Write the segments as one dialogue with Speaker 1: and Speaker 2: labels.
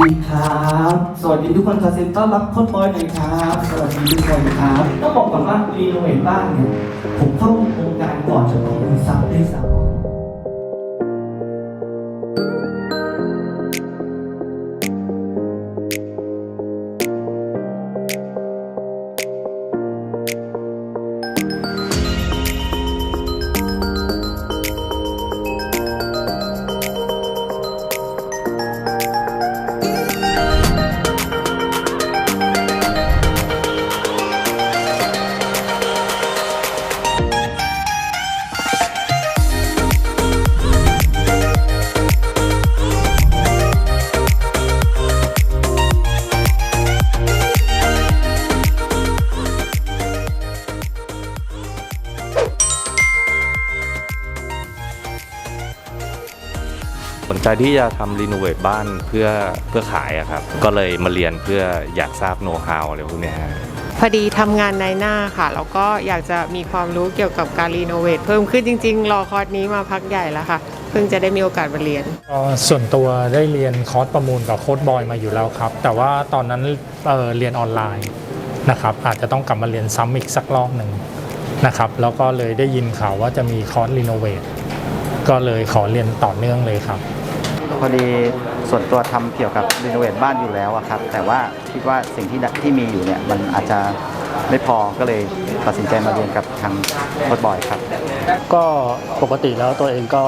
Speaker 1: ดีครับ สวัสดีทุกคนคาเซ็นต้อนรับโค้ดบอยหน่อยครับ สวัสดีทุกคนครับต้องบอกก่อนว่ารีโนเวทบ้านเนี่ยผมเข้าโครงการก่อนจะของคุณซับด้วยซ้ำ
Speaker 2: สนใจที่จะทำรีโนเวทบ้านเพื่อเพื่อขายอะครับ ก็เลยมาเรียนเพื่ออยากทราบโน้ตฮาวอะไรพวกเนี้ยฮะ
Speaker 3: พอดีทำงานในหน้าค่ะ แล้วก็อยากจะมีความรู้เกี่ยวกับการรีโนเวทเพิ่มขึ้นจริง ๆ รอคอร์สนี้มาพักใหญ่แล้วค่ะ เพิ่งจะได้มีโอกาสมาเรียน
Speaker 4: ก็ส่วนตัวได้เรียนคอร์สประมูลกับโค้ดบอยมาอยู่แล้วครับ แต่ว่าตอนนั้นเอ่อเรียนออนไลน์นะครับอาจจะต้องกลับมาเรียนซ้ำอีกสักรอบหนึ่งนะครับแล้วก็เลยได้ยินข่าวว่าจะมีคอร์สรีโนเวทก็เลยขอเรียนต่อเนื่องเลยครับ
Speaker 5: พอดีส่วนตัวทำเกี่ยวกับรีโนเวทบ้านอยู่แล้วอะครับ แต่ว่าคิดว่าสิ่งที่ที่มีอยู่เนี่ยมันอาจจะไม่พอก็เลยตัดสินใจมาเรียนกับทางโค้ชบอยครับ
Speaker 6: ก็ปกติแล้วตัวเองก็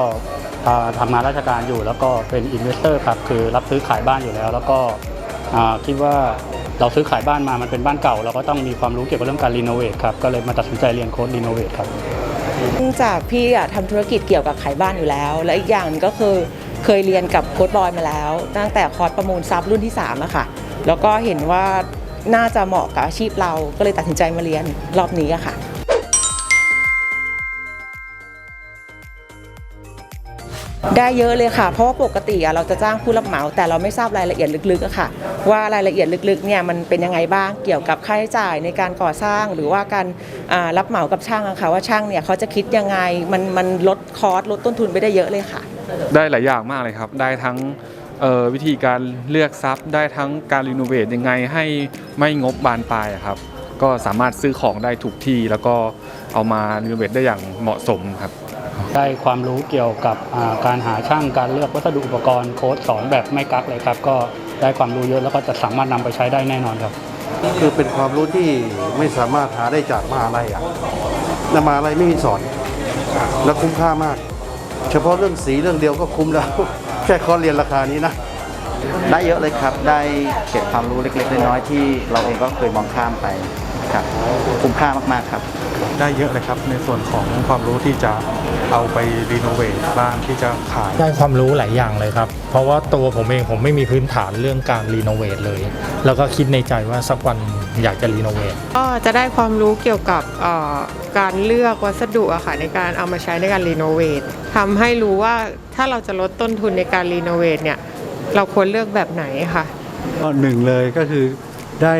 Speaker 6: อ่าทำงานราชการอยู่ แล้วก็เป็นอินเวสเตอร์ครับคือรับซื้อขายบ้านอยู่แล้ว แล้วก็อ่าคิดว่าเราซื้อขายบ้านมามันเป็นบ้านเก่า เราก็ต้องมีความรู้เกี่ยวกับเรื่องการรีโนเวทครับก็เลยมาตัดสินใจเรียนโค้ดรีโนเวทครับ
Speaker 7: เนื่องจากพี่อะทำธุรกิจเกี่ยวกับขายบ้านอยู่แล้ว และอีกอย่างหนึงก็คือ เคยเรียนกับโค้ดบอยมาแล้ว ตั้งแต่คอร์สประมูลทรัพย์รุ่นที่3อะค่ะ แล้วก็เห็นว่าน่าจะเหมาะกับอาชีพเราก็เลยตัดสินใจมาเรียนรอบนี้อะค่ะ ได้เยอะเลยค่ะ เพราะว่าปกติอะเราจะจ้างผู้รับเหมา แต่เราไม่ทราบรายละเอียดลึกๆอะค่ะ ว่ารายละเอียดลึกๆเนี่ยมันเป็นยังไงบ้างเกี่ยวกับค่าใช้จ่ายในการก่อสร้างหรือว่าการอ่ารับเหมากับช่างอะค่ะว่าช่างเนี่ยเขาจะคิดยังไงมันมันลดคอสลดต้นทุนไปได้เยอะเลยค่ะ
Speaker 8: ได้หลายอย่างมากเลยครับ ได้ทั้งเอ่อวิธีการเลือกทรัพย์ได้ทั้งการรีโนเวทยังไงให้ไม่งบบานปลายอะครับ ก็สามารถซื้อของได้ถูกที่แล้วก็เอามารีโนเวทได้อย่างเหมาะสมครับ
Speaker 6: ได้ความรู้เกี่ยวกับอ่าการหาช่างการเลือกวัสดุอุปกรณ์โค้ดสอนแบบไม่กักเลยครับ ก็ได้ความรู้เยอะแล้วก็จะสามารถนำไปใช้ได้แน่นอนครับ
Speaker 9: คือเป็นความรู้ที่ไม่สามารถหาได้จากมหาลัยอะนมหาลัยไม่มีสอนและคุ้มค่ามาก เฉพาะเรื่องสีเรื่องเดียวก็คุ้มแล้ว แค่คอร์สเรียนราคานี้นะ
Speaker 5: ได้เยอะเลยครับ ได้เก็บความรู้เล็กๆน้อยๆที่เราเองก็เคยมองข้ามไปครับคุ้มค่ามากๆครับ
Speaker 10: ได้เยอะเลยครับในส่วนของความรู้ที่จะเอาไปรีโนเวทบ้านที่จะขาย
Speaker 4: ได้ความรู้หลายอย่างเลยครับ เพราะว่าตัวผมเองผมไม่มีพื้นฐานเรื่องการรีโนเวทเลย แล้วก็คิดในใจว่าสักวัน อยากจะรีโนเวท
Speaker 3: ก็จะได้ความรู้เกี่ยวกับเอ่อการเลือกวัสดุอะค่ะในการเอามาใช้ในการรีโนเวททำให้รู้ว่าถ้าเราจะลดต้นทุนในการรีโนเวทเนี่ยเราควรเลือกแบบไหนค่ะ
Speaker 10: ก็หนึ่งเลยก็คือได้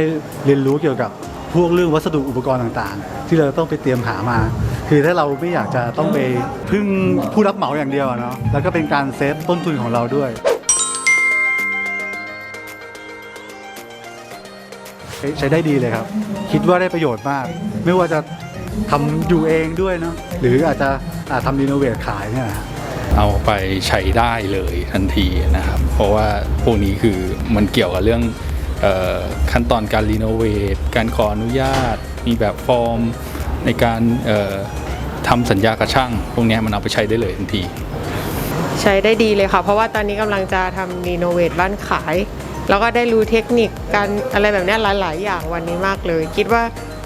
Speaker 10: เรียนรู้เกี่ยวกับพวกเรื่องวัสดุอุปกรณ์ต่างๆ ที่เราต้องไปเตรียมหามา คือถ้าเราไม่อยากจะต้องไปพึ่งผู้รับเหมาอย่างเดียวอะเนาะแล้วก็เป็นการเซฟต้นทุนของเราด้วย ใช้ใช้ได้ดีเลยครับ คิดว่าได้ประโยชน์มาก ไม่ว่าจะทำอยู่เองด้วยเนาะหรืออาจจะอาจทำรีโนเวทขายเนี่ยนะฮะ
Speaker 11: เอาไปใช้ได้เลยทันทีนะครับ เพราะว่าพวกนี้คือมันเกี่ยวกับเรื่องเออขั้นตอนการรีโนเวทการขออนุญาต มีแบบฟอร์มในการเอ่อทำสัญญากับช่าง พวกเนี้ยมันเอาไปใช้ได้เลยทันที
Speaker 3: ใช้ได้ดีเลยค่ะ เพราะว่าตอนนี้กำลังจะทำรีโนเวทบ้านขาย แล้วก็ได้รู้เทคนิคการอะไรแบบเนี้ยหลาย ๆ อย่างวันนี้มากเลย คิดว่า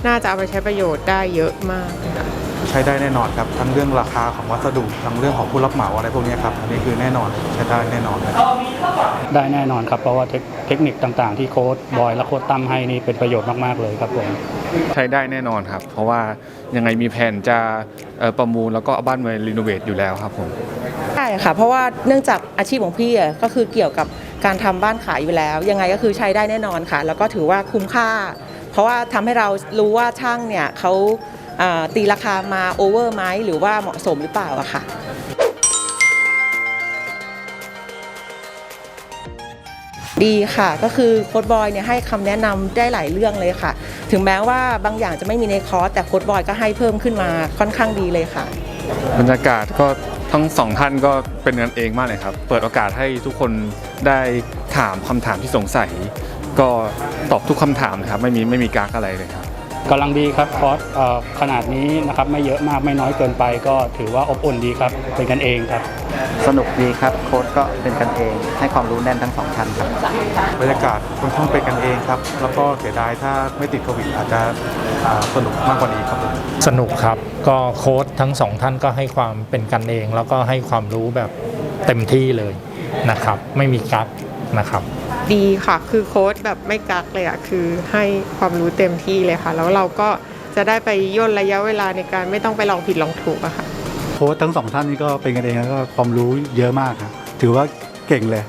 Speaker 3: น่าจะเอาไปใช้ประโยชน์ได้เยอะมากเลยค่ะ
Speaker 10: ใช้ได้แน่นอนครับ ทั้งเรื่องราคาของวัสดุทั้งเรื่องของผู้รับเหมาอะไรพวกนี้ครับอันนี้คือแน่นอนใช้ได้แน่นอนเลย
Speaker 6: ได้แน่นอนครับ เพราะว่าเทคเทคนิคต่างๆ ที่โค้ดบอยและโค้ดตั้มให้นี่เป็นประโยชน์มากๆเลยครับผม
Speaker 8: ใช้ได้แน่นอนครับ เพราะว่ายังไงมีแผนจะเอ่อประมูลแล้วก็เอาบ้านมารีโนเวทอยู่แล้วครับผม
Speaker 7: ใช่ค่ะ เพราะว่าเนื่องจากอาชีพของพี่อะก็คือเกี่ยวกับ การทำบ้านขายอยู่แล้ว ยังไงก็คือใช้ได้แน่นอนค่ะ แล้วก็ถือว่าคุ้มค่า เพราะว่าทำให้เรารู้ว่าช่างเนี่ยเขาตีราคามาโอเวอร์ไหมหรือว่าเหมาะสมหรือเปล่าอะค่ะดีค่ะก็คือโค้ดบอยเนี่ยให้คำแนะนำได้หลายเรื่องเลยค่ะ ถึงแม้ว่าบางอย่างจะไม่มีในคอร์สแต่โค้ดบอยก็ให้เพิ่มขึ้นมาค่อนข้างดีเลยค่ะ
Speaker 8: บรรยากาศก็ ทั้งสองท่านก็เป็นกันเองมากเลยครับ เปิดโอกาสให้ทุกคนได้ถามคำถามที่สงสัย ก็ตอบทุกคำถามนะครับ ไม่มีไม่มีกากอะไรเลยครับ
Speaker 6: กำลังดีครับคอร์สเอ่อขนาดนี้นะครับไม่เยอะมากไม่น้อยเกินไป ก็ถือว่าอบอุ่นดีครับเป็นกันเองครับ
Speaker 5: สนุกดีครับโค้ดก็เป็นกันเอง ให้ความรู้แน่นทั้งสองท่านครับ
Speaker 12: บรรยากาศค่อนข้างเป็นกันเองครับ แล้วก็เสียดายถ้าไม่ติดโควิดอาจจะอ่าสนุกมากกว่านี้ครับผม
Speaker 4: สนุกครับก็โค้ชทั้งสองท่านก็ให้ความเป็นกันเอง แล้วก็ให้ความรู้แบบเต็มที่เลยนะครับ ไม่มีกักนะครับ
Speaker 3: ดีค่ะ คือโค้ดแบบไม่กักเลยอะคือให้ความรู้เต็มที่เลยค่ะ แล้วเราก็จะได้ไปย่นระยะเวลาในการไม่ต้องไปลองผิดลองถูกอะค่ะ
Speaker 10: โค้ชทั้งสองท่านนี้ก็เป็นกันเองแล้วก็ความรู้เยอะมากครับถือว่าเก่งเลย